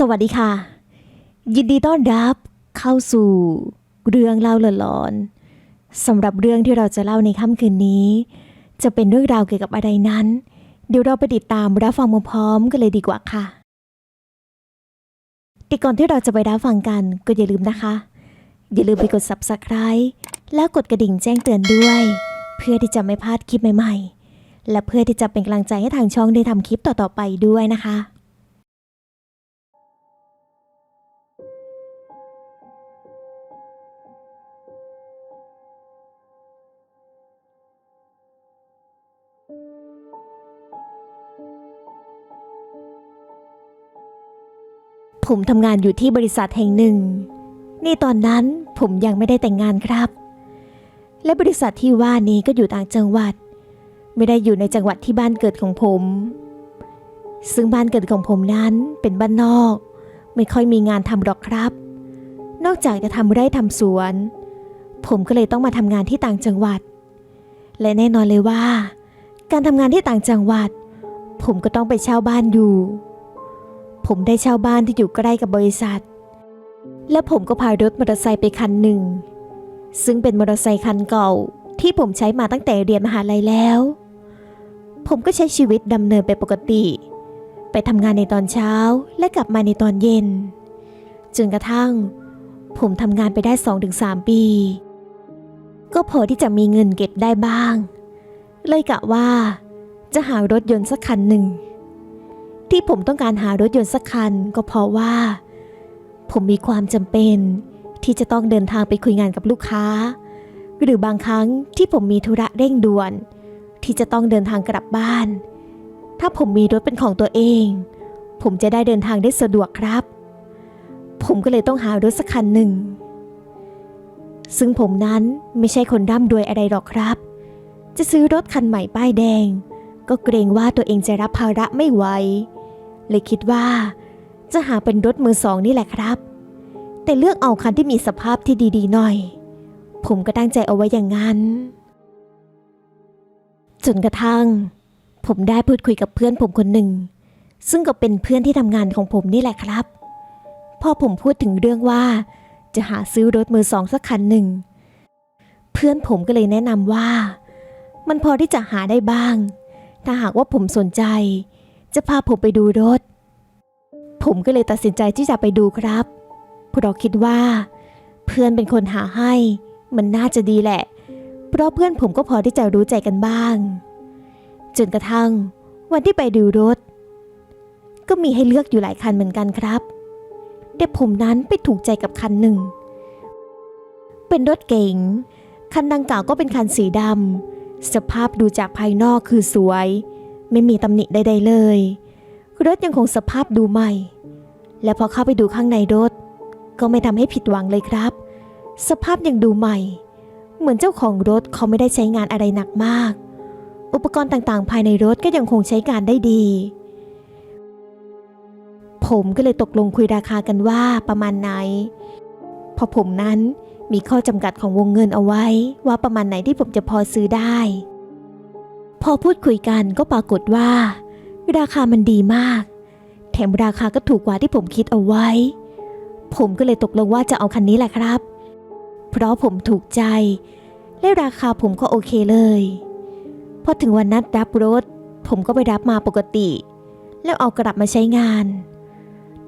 สวัสดีค่ะ ยินดีต้อนรับเข้าสู่เรื่องเล่าหลอนๆสำหรับเรื่องที่เราจะเล่าในค่ำคืนนี้ จะเป็นเรื่องราวเกี่ยวกับอะไรนั้น เดี๋ยวเราไปติดตามรับฟังพร้อมๆกันเลยดีกว่าค่ะแต่ก่อนที่เราจะไปรับฟังกันก็อย่าลืมนะคะ อย่าลืมไปกด subscribe แล้วกดกระดิ่งแจ้งเตือนด้วย เพื่อที่จะไม่พลาดคลิปใหม่ๆ และเพื่อที่จะเป็นกำลังใจให้ทางช่องได้ทำคลิปต่อๆไปด้วยนะคะ ผมทำงานอยู่ที่บริษัทแห่งหนึ่ง นี่ตอนนั้นผมยังไม่ได้แต่งงานครับ และบริษัทที่ว่านี้ก็อยู่ต่างจังหวัด ไม่ได้อยู่ในจังหวัดที่บ้านเกิดของผม ซึ่งบ้านเกิดของผมนั้นเป็นบ้านนอก ไม่ค่อยมีงานทำหรอกครับ นอกจากจะทำไร่ทำสวน ผมก็เลยต้องมาทำงานที่ต่างจังหวัด และแน่นอนเลยว่า การทำงานที่ต่างจังหวัด ผมก็ต้องไปเช่าบ้านอยู่ ผมได้เช่าบ้านที่อยู่ใกล้กับบริษัท และผมก็พารถมอเตอร์ไซค์ไปคันหนึ่ง ซึ่งเป็นมอเตอร์ไซค์คันเก่าที่ผมใช้มาตั้งแต่เรียนมหาลัยแล้ว ผมก็ใช้ชีวิตดำเนินไปปกติ ไปทำงานในตอนเช้าและกลับมาในตอนเย็น จนกระทั่ง ผมทำงานไปได้ 2-3 ปี ก็พอที่จะมีเงินเก็บได้บ้าง เลยกะว่าจะหารถยนต์สักคันหนึ่ง ที่ผมต้องการหารถยนต์สักคันก็เพราะว่า ผมมีความจำเป็น ที่จะต้องเดินทางไปคุยงานกับลูกค้า หรือบางครั้งที่ผมมีธุระเร่งด่วน ที่จะต้องเดินทางกลับบ้าน ถ้าผมมีรถเป็นของตัวเอง ผมจะได้เดินทางได้สะดวกครับ ผมก็เลยต้องหารถสักคันหนึ่ง ซึ่งผมนั้นไม่ใช่คนร่ำรวยอะไรหรอกครับ จะซื้อรถคันใหม่ป้ายแดงก็เกรงว่าตัวเองจะรับภาระไม่ไหว เลยคิดว่า จะหาเป็นรถมือสองนี่แหละครับ แต่เลือกเอาคันที่มีสภาพที่ดีๆหน่อย ผมก็ตั้งใจเอาไว้อย่างนั้น จนกระทั่ง ผมได้พูดคุยกับเพื่อนผมคนหนึ่ง ซึ่งก็เป็นเพื่อนที่ทำงานของผมนี่แหละครับ พอผมพูดถึงเรื่องว่า จะหาซื้อรถมือสองสักคันหนึ่ง เพื่อนผมก็เลยแนะนำว่า มันพอที่จะหาได้บ้าง ถ้าหากว่าผมสนใจ จะพาผมไปดูรถ ผมก็เลยตัดสินใจที่จะไปดูครับเพราะคิดว่า เพื่อนเป็นคนหาให้ มันน่าจะดีแหละ เพราะเพื่อนผมก็พอที่จะรู้ใจกันบ้าง จนกระทั่ง วันที่ไปดูรถ ก็มีให้เลือกอยู่หลายคันเหมือนกันครับ แต่ผมนั้นไปถูกใจกับคันหนึ่ง เป็นรถเก๋งคันดังกล่าวก็เป็นคันสีดำสภาพดูจากภายนอกคือสวย ไม่มีตำหนิใดๆเลย รถยังคงสภาพดูใหม่ และพอเข้าไปดูข้างในรถ ก็ไม่ทำให้ผิดหวังเลยครับ สภาพยังดูใหม่ เหมือนเจ้าของรถเขาไม่ได้ใช้งานอะไรหนักมาก อุปกรณ์ต่างๆ ภายในรถก็ยังคงใช้การได้ดี ผมก็เลยตกลงคุยราคากันว่าประมาณไหนพราะผมนั้นมีข้อจำกัดของวงเงินเอาไว้ว่าประมาณไหนที่ผมจะพอซื้อได้ พอพูดคุยกันก็ปรากฏว่า ราคามันดีมาก แถมราคาก็ถูกกว่าที่ผมคิดเอาไว้ ผมก็เลยตกลงว่าจะเอาคันนี้แหละครับ เพราะผมถูกใจ และราคาผมก็โอเคเลยพอถึงวันนัดรับรถ ผมก็ไปรับมาปกติ แล้วเอากลับมาใช้งาน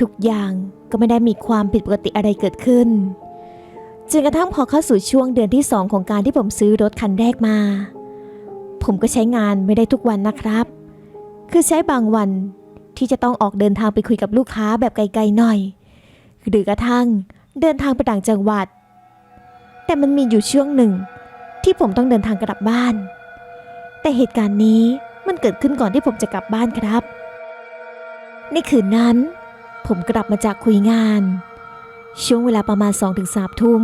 ทุกอย่างก็ไม่ได้มีความผิดปกติอะไรเกิดขึ้นจนกระทั่งพอเข้าสู่ช่วงเดือนที่สองของการที่ผมซื้อรถคันแรกมา ผมก็ใช้งานไม่ได้ทุกวันนะครับ คือใช้บางวันที่จะต้องออกเดินทางไปคุยกับลูกค้าแบบไกลๆหน่อย หรือกระทั่งเดินทางไปต่างจังหวัด แต่มันมีอยู่ช่วงหนึ่ง ที่ผมต้องเดินทางกลับบ้าน แต่เหตุการณ์นี้มันเกิดขึ้นก่อนที่ผมจะกลับบ้านครับ ในคืนนั้น ผมกลับมาจากคุยงาน ช่วงเวลาประมาณ2อถึงสามทุ่ม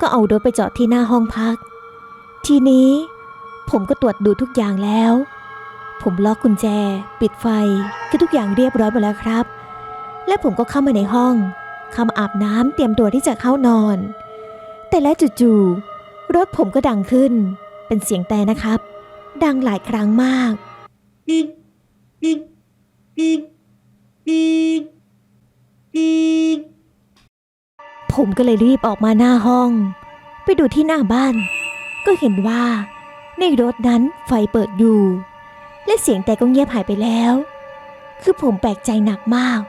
ก็เอารถไปจอดที่หน้าห้องพัก ทีนี้ ผมก็ตรวจดูทุกอย่างแล้ว ผมล็อกกุญแจ ปิดไฟคือทุกอย่างเรียบร้อยหมดแล้วครับ และผมก็เข้ามาในห้องเข้ามาอาบน้ำเตรียมตัวที่จะเข้านอน แต่แล้วจู่ๆรถผมก็ดังขึ้น เป็นเสียงแต่นะครับ ดังหลายครั้งมาก beep beep beep beep ผมก็เลยรีบออกมาหน้าห้อง ไปดูที่หน้าบ้าน ก็เห็นว่า ในรถนั้นไฟเปิดอยู่ และเสียงแต่ก็เงียบหายไปแล้ว คือผมแปลกใจหนักมาก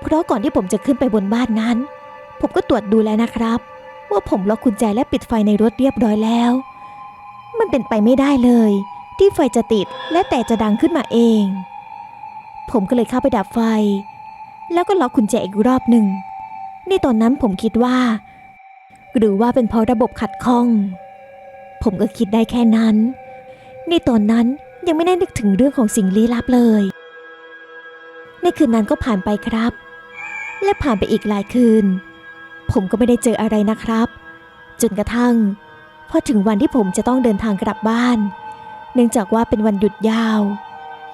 เพราะก่อนที่ผมจะขึ้นไปบนบ้านนั้น ผมก็ตรวจดูแล้วนะครับ ว่าผมล็อกกุญแจและปิดไฟในรถเรียบร้อยแล้ว มันเป็นไปไม่ได้เลย ที่ไฟจะติดและแต่จะดังขึ้นมาเอง ผมก็เลยเข้าไปดับไฟ แล้วก็ล็อกกุญแจอีกรอบหนึ่งในตอนนั้นผมคิดว่า หรือว่าเป็นเพราะระบบขัดข้อง ผมก็คิดได้แค่นั้น ในตอนนั้นยังไม่ได้นึกถึงเรื่องของสิ่งลี้ลับเลย ในคืนนั้นก็ผ่านไปครับ และผ่านไปอีกหลายคืน ผมก็ไม่ได้เจออะไรนะครับ จนกระทั่งพอถึงวันที่ผมจะต้องเดินทางกลับบ้าน เนื่องจากว่าเป็นวันหยุดยาว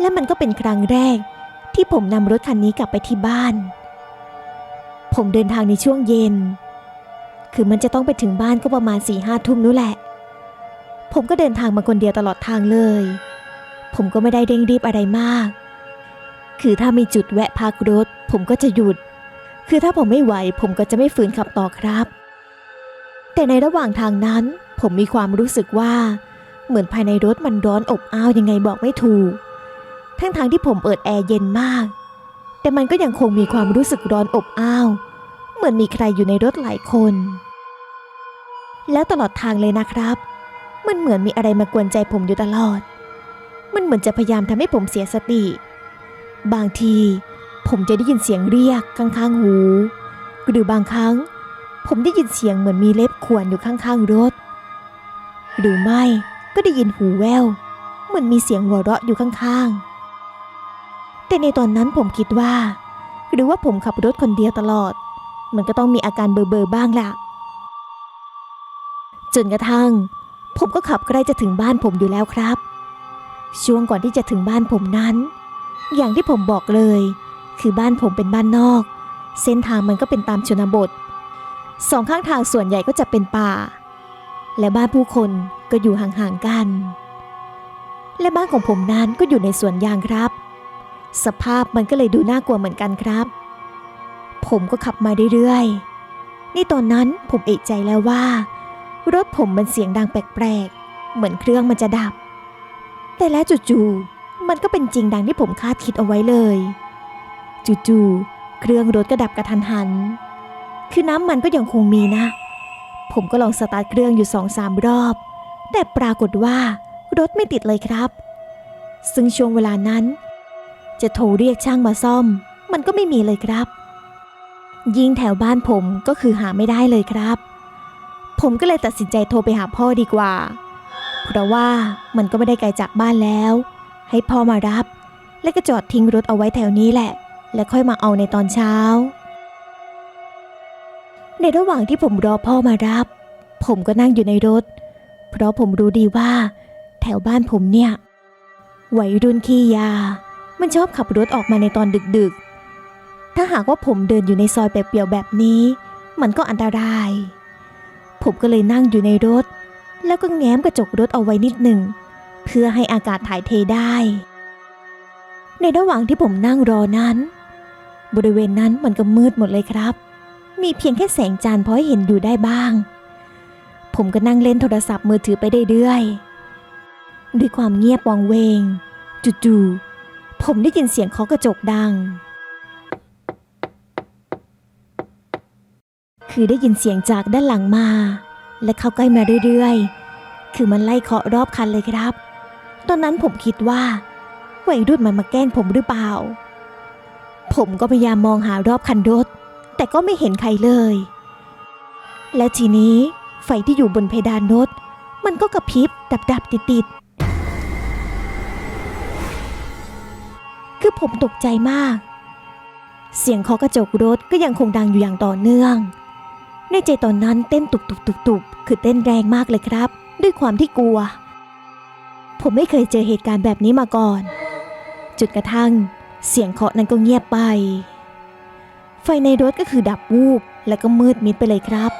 และมันก็เป็นครั้งแรก ที่ผมนำรถคันนี้กลับไปที่บ้าน ผมเดินทางในช่วงเย็น คือมันจะต้องไปถึงบ้านก็ประมาณสี่ห้าทุ่มนู้นแหละ ผมก็เดินทางมาคนเดียวตลอดทางเลย ผมก็ไม่ได้เร่งรีบอะไรมาก คือถ้ามีจุดแวะพักรถ ผมก็จะหยุด คือถ้าผมไม่ไหว ผมก็จะไม่ฝืนขับต่อครับ แต่ในระหว่างทางนั้น ผมมีความรู้สึกว่า เหมือนภายในรถมันร้อนอบอ้าวยังไงบอกไม่ถูก ทั้งทางที่ผมเปิดแอร์เย็นมาก แต่มันก็ยังคงมีความรู้สึกร้อนอบอ้าว เหมือนมีใครอยู่ในรถหลายคน แล้วตลอดทางเลยนะครับ มันเหมือนมีอะไรมากวนใจผมอยู่ตลอด มันเหมือนจะพยายามทำให้ผมเสียสติ บางทีผมจะได้ยินเสียงเรียกข้างๆหู หรือบางครั้ง ผมได้ยินเสียงเหมือนมีเล็บข่วนอยู่ข้างๆรถ หรือไม่ก็ได้ยินหูแววเหมือนมีเสียงหัวเราะอยู่ข้างๆ แต่ในตอนนั้นผมคิดว่า หรือว่าผมขับรถคนเดียวตลอด มันก็ต้องมีอาการเบอร์ๆบ้างล่ะจนกระทั่ง ผมก็ขับใกล้จะถึงบ้านผมอยู่แล้วครับ ช่วงก่อนที่จะถึงบ้านผมนั้น อย่างที่ผมบอกเลย คือบ้านผมเป็นบ้านนอก เส้นทางมันก็เป็นตามชนบท สองข้างทางส่วนใหญ่ก็จะเป็นป่า และบ้านผู้คนก็อยู่ห่างๆกัน และบ้านของผมนั้นก็อยู่ในสวนยางครับ สภาพมันก็เลยดูน่ากลัวเหมือนกันครับ ผมก็ขับมาเรื่อยๆนี่ตอนนั้นผมเอกใจแล้วว่า รถผมมันเสียงดังแปลกๆ เหมือนเครื่องมันจะดับ แต่แล้วจู่ๆ มันก็เป็นจริงดังที่ผมคาดคิดเอาไว้เลย จู่ๆ เครื่องรถก็ดับกระทันหัน คือน้ำมันก็ยังคงมีนะ ผมก็ลองสตาร์ทเครื่องอยู่สองสามรอบ แต่ปรากฏว่ารถไม่ติดเลยครับ ซึ่งช่วงเวลานั้น จะโทรเรียกช่างมาซ่อม มันก็ไม่มีเลยครับ ยิ่งแถวบ้านผมก็คือหาไม่ได้เลยครับ ผมก็เลยตัดสินใจโทรไปหาพ่อดีกว่า เพราะว่ามันก็ไม่ได้ไกลจากบ้านแล้ว ให้พ่อมารับ และก็จอดทิ้งรถเอาไว้แถวนี้แหละ และค่อยมาเอาในตอนเช้า ในระหว่างที่ผมรอพ่อมารับ ผมก็นั่งอยู่ในรถ เพราะผมรู้ดีว่า แถวบ้านผมเนี่ยวัยรุ่นขี้ยา มันชอบขับรถออกมาในตอนดึกๆ ถ้าหากว่าผมเดินอยู่ในซอยเปลี่ยวแบบนี้ มันก็อันตราย ผมก็เลยนั่งอยู่ในรถ แล้วก็แง้มกระจกรถเอาไว้นิดหนึ่ง เพื่อให้อากาศถ่ายเทได้ ในระหว่างที่ผมนั่งรอนั้น บริเวณนั้นมันก็มืดหมดเลยครับ มีเพียงแค่แสงจันทร์พอให้เห็นอยู่ได้บ้าง ผมก็นั่งเล่นโทรศัพท์มือถือไปเรื่อยด้วยความเงียบวังเวง จู่ๆผมได้ยินเสียงเคาะกระจกดัง คือได้ยินเสียงจากด้านหลังมา และเข้าใกล้มาเรื่อยๆ คือมันไล่เคาะรอบคันเลยครับ ตอนนั้นผมคิดว่าวัยรุ่นมันมาแกล้งผมหรือเปล่า ผมก็พยายามมองหารอบคันรถ แต่ก็ไม่เห็นใครเลย แล้วทีนี้ไฟที่อยู่บนเพดานรถมันก็กระพริบดับดับติดติดคือผมตกใจมาก เสียงเคาะกระจกรถก็ยังคงดังอยู่อย่างต่อเนื่อง ในใจตอนนั้นเต้นตุบตุบตุบตุบคือเต้นแรงมากเลยครับ ด้วยความที่กลัว ผมไม่เคยเจอเหตุการณ์แบบนี้มาก่อน จุดกระทั่ง เสียงเคาะนั้นก็เงียบไป ไฟในรถก็คือดับวูบแล้วก็มืดมิดไปเลยครับ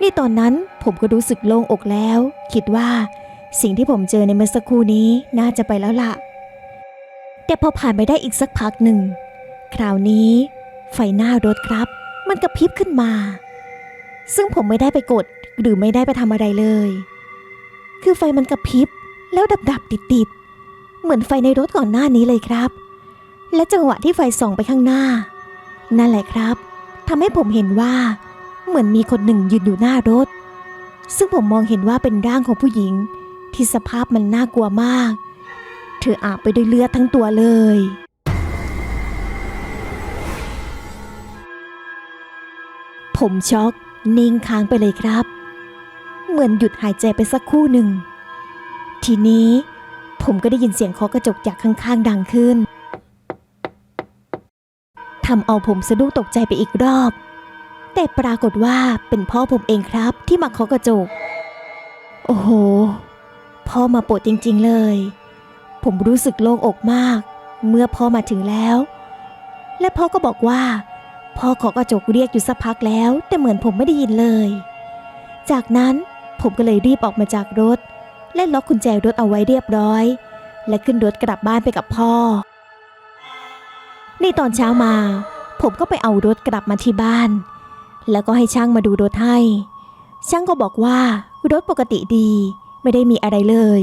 นี่ตอนนั้นผมก็รู้สึกโล่งอกแล้ว คิดว่าสิ่งที่ผมเจอในเมื่อสักครู่นี้น่าจะไปแล้วล่ะ แต่พอผ่านไปได้อีกสักพักหนึ่ง คราวนี้ ไฟหน้ารถครับ มันกระพริบขึ้นมา ซึ่งผมไม่ได้ไปกดหรือไม่ได้ไปทำอะไรเลย คือไฟมันกระพริบ แล้วดับดับติดติดเหมือนไฟในรถก่อนหน้านี้เลยครับ และจังหวะที่ไฟส่องไปข้างหน้า นั่นแหละครับทำให้ผมเห็นว่า เหมือนมีคนหนึ่งยืนอยู่หน้ารถ ซึ่งผมมองเห็นว่าเป็นร่างของผู้หญิง ที่สภาพมันน่ากลัวมาก เธออาบไปด้วยเลือดทั้งตัวเลยผมช็อก นิ่งค้างไปเลยครับ เหมือนหยุดหายใจไปสักครู่หนึ่ง ทีนี้ผมก็ได้ยินเสียงเคาะกระจกจากข้างๆ ดังขึ้นทำเอาผมสะดุ้งตกใจไปอีกรอบ แต่ปรากฏว่าเป็นพ่อผมเองครับที่มาเคาะกระจก โอ้โห พ่อมาโปรดจริงๆเลย ผมรู้สึกโล่งอกมาก เมื่อพ่อมาถึงแล้ว และพ่อก็บอกว่า พ่อขอกระจกเรียกอยู่สักพักแล้ว แต่เหมือนผมไม่ได้ยินเลย จากนั้นผมก็เลยรีบออกมาจากรถ และล็อกกุญแจรถเอาไว้เรียบร้อย และขึ้นรถกลับบ้านไปกับพ่อ ในตอนเช้ามา ผมก็ไปเอารถกลับมาที่บ้าน แล้วก็ให้ช่างมาดูรถให้ ช่างก็บอกว่ารถปกติดี ไม่ได้มีอะไรเลย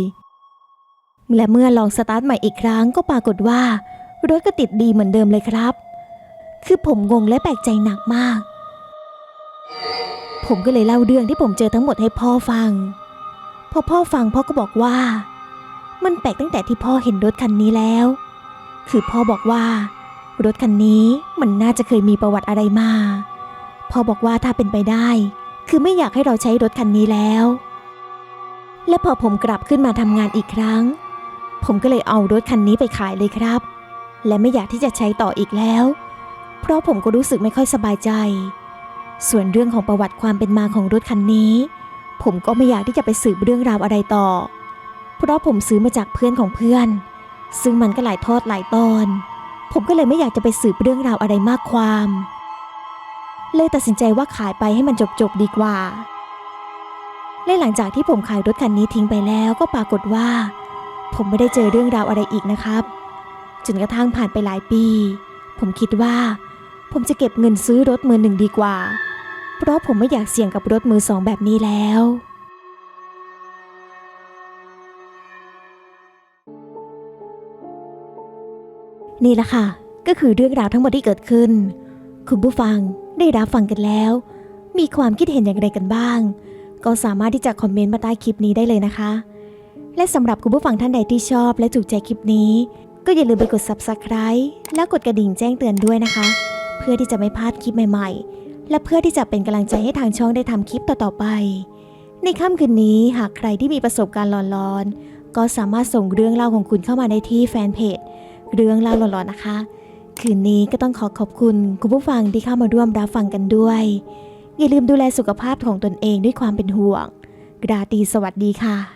และเมื่อลองสตาร์ทใหม่อีกครั้งก็ปรากฏว่ารถก็ติดดีเหมือนเดิมเลยครับ คือผมงงและแปลกใจหนักมาก ผมก็เลยเล่าเรื่องที่ผมเจอทั้งหมดให้พ่อฟัง พอพ่อฟังพ่อก็บอกว่า มันแปลกตั้งแต่ที่พ่อเห็นรถคันนี้แล้ว คือพ่อบอกว่า รถคันนี้มันน่าจะเคยมีประวัติอะไรมา พ่อบอกว่าถ้าเป็นไปได้ คือไม่อยากให้เราใช้รถคันนี้แล้ว และพอผมกลับขึ้นมาทำงานอีกครั้ง ผมก็เลยเอารถคันนี้ไปขายเลยครับ และไม่อยากที่จะใช้ต่ออีกแล้ว เพราะผมก็รู้สึกไม่ค่อยสบายใจ ส่วนเรื่องของประวัติความเป็นมาของรถคันนี้ ผมก็ไม่อยากที่จะไปสืบเรื่องราวอะไรต่อ เพราะผมซื้อมาจากเพื่อนของเพื่อน ซึ่งมันก็หลายทอดหลายตอน ผมก็เลยไม่อยากจะไปสืบเรื่องราวอะไรมากความ เลยตัดสินใจว่าขายไปให้มันจบๆดีกว่า และหลังจากที่ผมขายรถคันนี้ทิ้งไปแล้วก็ปรากฏว่า ผมไม่ได้เจอเรื่องราวอะไรอีกนะครับจนกระทั่งผ่านไปหลายปี ผมคิดว่า ผมจะเก็บเงินซื้อรถมือหนึ่งดีกว่า เพราะผมไม่อยากเสี่ยงกับรถมือสองแบบนี้แล้ว นี่แหละค่ะ ก็คือเรื่องราวทั้งหมดที่เกิดขึ้น คุณผู้ฟังได้รับฟังกันแล้ว มีความคิดเห็นอย่างไรกันบ้าง ก็สามารถที่จะคอมเมนต์มาใต้คลิปนี้ได้เลยนะคะ และสำหรับคุณผู้ฟังท่านใดที่ชอบและถูกใจคลิปนี้ก็อย่าลืมไปกด subscribe แล้วกดกระดิ่งแจ้งเตือนด้วยนะคะ เพื่อที่จะไม่พลาดคลิปใหม่ๆ และเพื่อที่จะเป็นกำลังใจให้ทางช่องได้ทำคลิปต่อๆไป ในค่ำคืนนี้หากใครที่มีประสบการณ์หลอนๆ ก็สามารถส่งเรื่องเล่าของคุณเข้ามาได้ที่แฟนเพจเรื่องเล่าหลอนๆนะคะ คืนนี้ก็ต้องขอขอบคุณคุณผู้ฟังที่เข้ามาร่วมรับฟังกันด้วย อย่าลืมดูแลสุขภาพของตนเองด้วยความเป็นห่วง ราตรีสวัสดีค่ะ